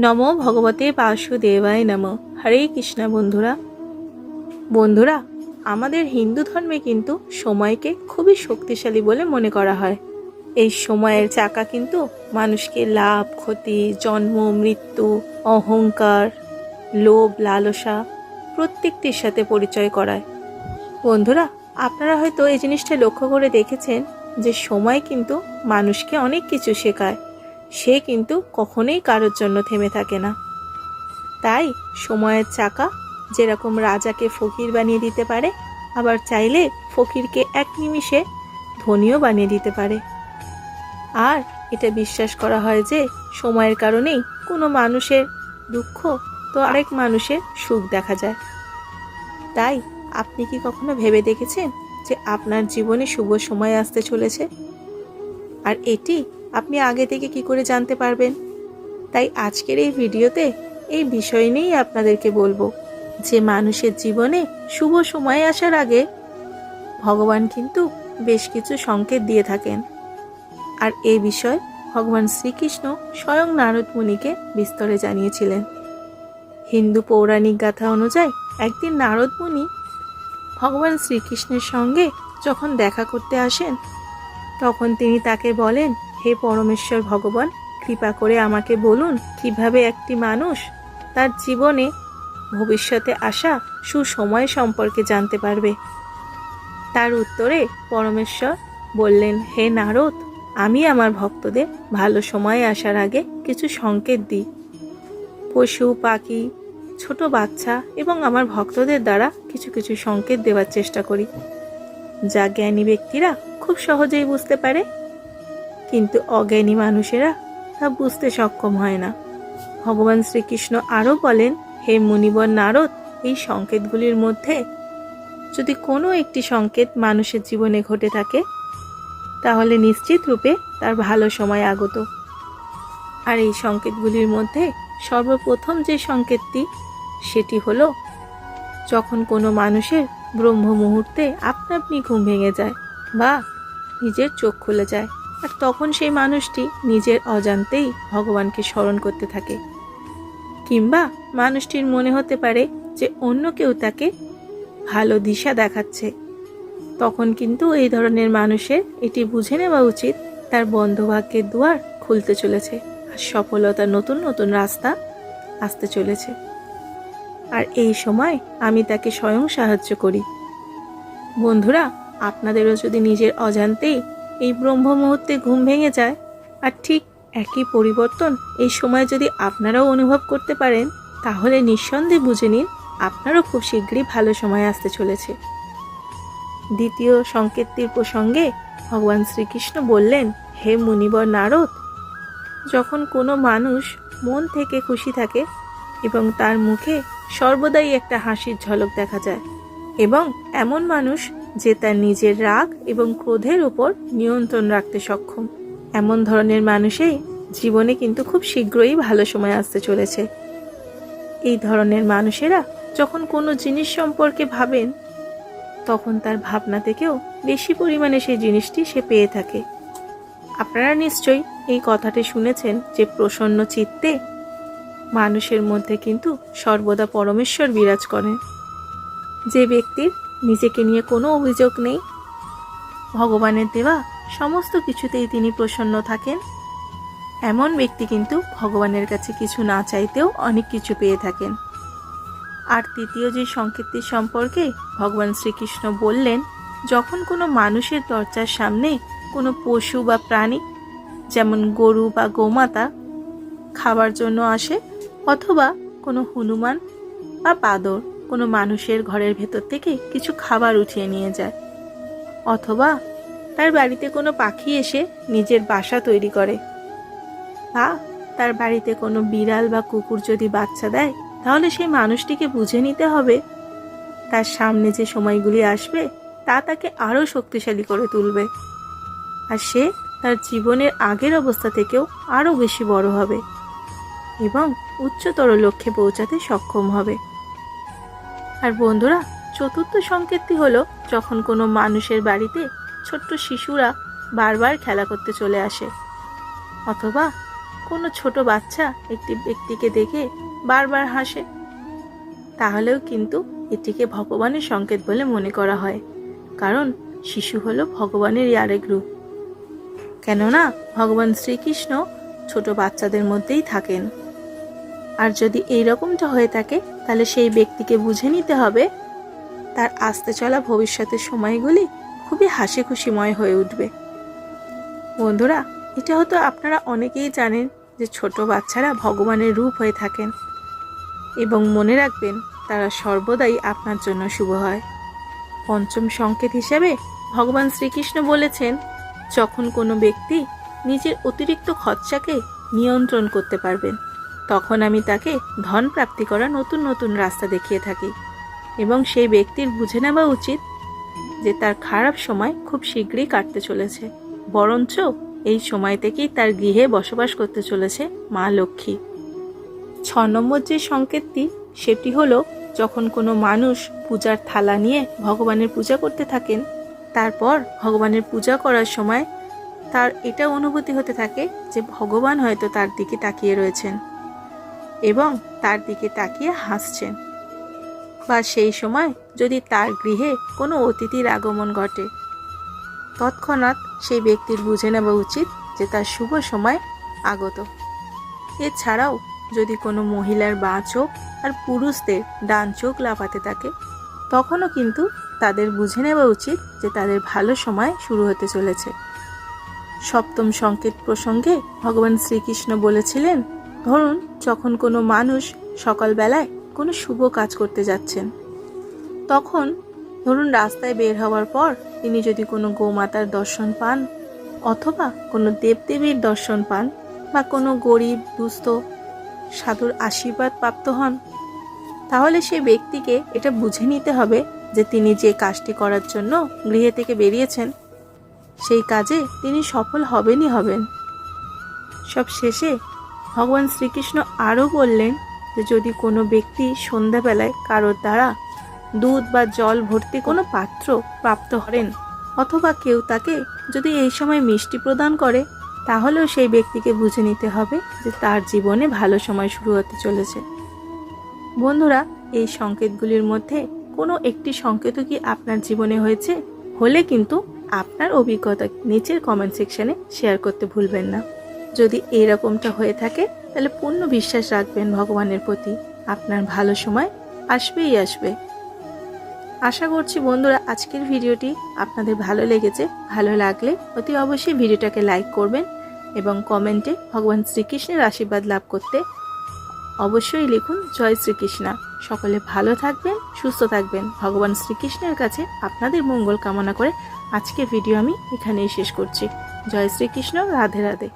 নম ভগবতে বাসুদেবায় নম। হরে কৃষ্ণ বন্ধুরা। বন্ধুরা, আমাদের হিন্দু ধর্মে কিন্তু সময়কে খুবই শক্তিশালী বলে মনে করা হয়। এই সময়ের চাকা কিন্তু মানুষকে লাভ, ক্ষতি, জন্ম, মৃত্যু, অহংকার, লোভ, লালসা প্রত্যেকটির সাথে পরিচয় করায়। বন্ধুরা, আপনারা হয়তো এই জিনিসটা লক্ষ্য করে দেখেছেন যে সময় কিন্তু মানুষকে অনেক কিছু শেখায়। সে কিন্তু কখনোই কারোর জন্য থেমে থাকে না। তাই সময়ের চাকা, যেরকম রাজাকে ফকির বানিয়ে দিতে পারে, আবার চাইলে ফকিরকে এক নিমিষে ধনীও বানিয়ে দিতে পারে। আর এটা বিশ্বাস করা হয় যে, সময়ের কারণেই কোনো মানুষের দুঃখ তো আরেক মানুষের সুখ দেখা যায়। তাই আপনি কি কখনো ভেবে দেখেছেন যে আপনার জীবনে শুভ সময় আসতে চলেছে? আর এটি আপনি আগে থেকে কি করে জানতে পারবেন? তাই আজকের এই ভিডিওতে এই বিষয় নিয়েই আপনাদেরকে বলব যে মানুষের জীবনে শুভ সময় আসার আগে ভগবান কিন্তু বেশ কিছু সংকেত দিয়ে থাকেন। আর এই বিষয় ভগবান শ্রীকৃষ্ণ স্বয়ং নারদ মুনিকে বিস্তরে জানিয়েছিলেন। হিন্দু পৌরাণিক গাথা অনুযায়ী একদিন নারদ মুনি ভগবান শ্রীকৃষ্ণের সঙ্গে যখন দেখা করতে আসেন, তখন তিনি তাকে বলেন হে পরমেশ্বর ভগবান, কৃপা করে আমাকে বলুন কীভাবে একটি মানুষ তার জীবনে ভবিষ্যতে আসা সুসময় সম্পর্কে জানতে পারবে? তার উত্তরে পরমেশ্বর বললেন, হে নারদ, আমি আমার ভক্তদের ভালো সময়ে আসার আগে কিছু সংকেত দিই। পশু, পাখি, ছোট বাচ্চা এবং আমার ভক্তদের দ্বারা কিছু কিছু সংকেত দেওয়ার চেষ্টা করি। যা জ্ঞানী ব্যক্তিরা খুব সহজেই বুঝতে পারে কিন্তু অজ্ঞানী মানুষেরা তা বুঝতে সক্ষম হয় না। ভগবান শ্রীকৃষ্ণ আরও বলেন, হে মুনিবর নারদ, এই সংকেতগুলির মধ্যে যদি কোনো একটি সংকেত মানুষের জীবনে ঘটে থাকে, তাহলে নিশ্চিত রূপে তার ভালো সময় আগত। আর এই সংকেতগুলির মধ্যে সর্বপ্রথম যে সংকেতটি, সেটি হলো, যখন কোনো মানুষের ব্রহ্ম মুহূর্তে আপনা আপনি ঘুম ভেঙে যায় বা নিজের চোখ খুলে যায়। আর তখন সেই মানুষটি নিজের অজান্তেই ভগবানকে স্মরণ করতে থাকে। কিংবা মানুষটির মনে হতে পারে যে অন্য কেউ তাকে ভালো দিশা দেখাচ্ছে। তখন কিন্তু এই ধরনের মানুষের এটি বুঝে নেওয়া উচিত তার বন্ধভাগ্যের দুয়ার খুলতে চলেছে আর সফলতার নতুন নতুন রাস্তা আসতে চলেছে। আর এই সময় আমি তাকে স্বয়ং সাহায্য করি। বন্ধুরা, আপনাদেরও যদি নিজের অজান্তেই এই ব্রহ্ম মুহূর্তে ঘুম ভেঙে যায়। আর ঠিক একই পরিবর্তন এই সময় যদি আপনারাও অনুভব করতে পারেন, তাহলে নিঃসন্দেহে বুঝে নিন আপনারও খুব শীঘ্রই ভালো সময় আসতে চলেছে। দ্বিতীয় সংকেতটির প্রসঙ্গে ভগবান শ্রীকৃষ্ণ বললেন, হে মুনিবর নারদ! যখন কোনো মানুষ মন থেকে খুশি থাকে এবং তার মুখে সর্বদাই একটা হাসির ঝলক দেখা যায় এবং এমন মানুষ যে তার নিজের রাগ এবং ক্রোধের উপর নিয়ন্ত্রণ রাখতে সক্ষম। এমন ধরনের মানুষই জীবনে কিন্তু খুব শীঘ্রই ভালো সময় আসতে চলেছে। এই ধরনের মানুষেরা যখন কোনো জিনিস সম্পর্কে ভাবেন, তখন তার ভাবনা থেকেও বেশি পরিমাণে সেই জিনিসটি সে পেয়ে থাকে। আপনারা নিশ্চয়ই এই কথাটি শুনেছেন যে প্রসন্ন চিত্তে মানুষের মধ্যে কিন্তু সর্বদা পরমেশ্বর বিরাজ করেন। যে ব্যক্তির নিজেকে নিয়ে কোনো অভিযোগ নেই। ভগবানের দেওয়া সমস্ত কিছুতেই তিনি প্রসন্ন থাকেন। এমন ব্যক্তি কিন্তু ভগবানের কাছে কিছু না চাইতেও অনেক কিছু পেয়ে থাকেন। আর তৃতীয় যে সংকেতটি সম্পর্কে ভগবান শ্রীকৃষ্ণ বললেন, যখন কোনো মানুষের দরজার সামনে কোনো পশু বা প্রাণী, যেমন গরু বা গোমাতা, খাবার জন্য আসে, অথবা কোনো হনুমান বা বাদর কোনো মানুষের ঘরের ভেতর থেকে কিছু খাবার উঠিয়ে নিয়ে যায়। অথবা তার বাড়িতে কোনো পাখি এসে নিজের বাসা তৈরি করে। বা তার বাড়িতে কোনো বিড়াল বা কুকুর যদি বাচ্চা দেয়, তাহলে সেই মানুষটিকে বুঝে নিতে হবে। তার সামনে যে সময়গুলি আসবে, তা তাকে আরও শক্তিশালী করে তুলবে। আর সে তার জীবনের আগের অবস্থা থেকেও আরও বেশি বড় হবে এবং উচ্চতর লক্ষ্যে পৌঁছাতে সক্ষম হবে। আর বন্ধুরা, চতুর্থ সংকেতটি হলো যখন কোনো মানুষের বাড়িতে ছোট্ট শিশুরা বারবার খেলা করতে চলে আসে। অথবা কোনো ছোট বাচ্চা একটি ব্যক্তিকে দেখে বারবার হাসে। তাহলেও কিন্তু এটিকে ভগবানের সংকেত বলে মনে করা হয়, কারণ শিশু হলো ভগবানেরই আরেক রূপ। কেননা ভগবান শ্রীকৃষ্ণ ছোট বাচ্চাদের মধ্যেই থাকেন। আর যদি এই রকমটা হয়ে থাকে তাহলে সেই ব্যক্তিকে বুঝে নিতে হবে। তার আসতে চলা ভবিষ্যতের সময়গুলি খুবই হাসি খুশিময় হয়ে উঠবে। বন্ধুরা এটা হয়তো আপনারা অনেকেই জানেন যে ছোট বাচ্চারা ভগবানের রূপ হয়ে থাকেন এবং মনে রাখবেন তারা সর্বদাই আপনার জন্য শুভ হয়। পঞ্চম সংকেত হিসাবে ভগবান শ্রীকৃষ্ণ বলেছেন, যখন কোনো ব্যক্তি নিজের অতিরিক্ত খরচাকে নিয়ন্ত্রণ করতে পারবেন তখন আমি তাকে ধন প্রাপ্তি করা নতুন নতুন রাস্তা দেখিয়ে থাকি। এবং সেই ব্যক্তির বুঝে নেওয়া উচিত যে তার খারাপ সময় খুব শীঘ্রই কাটতে চলেছে। বরঞ্চ এই সময় থেকেই তার গৃহে বসবাস করতে চলেছে মা লক্ষ্মী। ছ নম্বর যে সংকেতটি, সেটি হলো যখন কোনো মানুষ পূজার থালা নিয়ে ভগবানের পূজা করতে থাকেন, তারপর ভগবানের পূজা করার সময় তার এটা অনুভূতি হতে থাকে যে ভগবান হয়তো তার দিকে তাকিয়ে রয়েছেন। এবং তার দিকে তাকিয়ে হাসছেন বা সেই সময় যদি তার গৃহে কোনো অতিথির আগমন ঘটে, তৎক্ষণাৎ সেই ব্যক্তির বুঝে নেওয়া উচিত যে তার শুভ সময় আগত। এছাড়াও যদি কোনো মহিলার বাঁ চোখ আর পুরুষদের ডান চোখ লাফাতে থাকে, তখনও কিন্তু তাদের বুঝে নেওয়া উচিত যে তাদের ভালো সময় শুরু হতে চলেছে। সপ্তম সংকেত প্রসঙ্গে ভগবান শ্রীকৃষ্ণ বলেছিলেন ধরুন, যখন কোনো মানুষ সকালবেলায় কোনো শুভ কাজ করতে যাচ্ছেন, তখন ধরুন রাস্তায় বের হওয়ার পর তিনি যদি কোনো গোমাতার দর্শন পান অথবা কোনো দেবদেবীর দর্শন পান বা কোনো গরিব, দুস্থ, সাধুর আশীর্বাদ প্রাপ্ত হন, তাহলে সেই ব্যক্তিকে এটা বুঝে নিতে হবে যে তিনি যে কাজটি করার জন্য গৃহে থেকে বেরিয়েছেন, সেই কাজে তিনি সফল হবেনই হবেন। সব শেষে ভগবান শ্রীকৃষ্ণ আরও বললেন যে যদি কোনো ব্যক্তি সন্ধ্যাবেলায় কারোর দ্বারা দুধ বা জল ভর্তি কোনো পাত্র প্রাপ্ত হরেন অথবা কেউ তাকে যদি এই সময় মিষ্টি প্রদান করে, তাহলেও সেই ব্যক্তিকে বুঝে নিতে হবে যে তার জীবনে ভালো সময় শুরু হতে চলেছে। বন্ধুরা, এই সংকেতগুলির মধ্যে কোনো একটি সংকেতও কি আপনার জীবনে হয়েছে? হলে কিন্তু আপনার অভিজ্ঞতা নিচের কমেন্ট সেকশনে শেয়ার করতে ভুলবেন না। যদি এরকমটা হয়ে থাকে, তাহলে পূর্ণ বিশ্বাস রাখবেন ভগবানের প্রতি। আপনার ভালো সময় আসবেই আসবে। আশা করছি বন্ধুরা আজকের ভিডিওটি আপনাদের ভালো লেগেছে। ভালো লাগলে অতি অবশ্যই ভিডিওটাকে লাইক করবেন এবং কমেন্টে ভগবান শ্রীকৃষ্ণের আশীর্বাদ লাভ করতে অবশ্যই লিখুন, জয় শ্রীকৃষ্ণা। সকলে ভালো থাকবেন, সুস্থ থাকবেন। ভগবান শ্রীকৃষ্ণের কাছে আপনাদের মঙ্গল কামনা করে আজকের ভিডিও আমি এখানেই শেষ করছি। জয় শ্রীকৃষ্ণ, রাধে রাধে।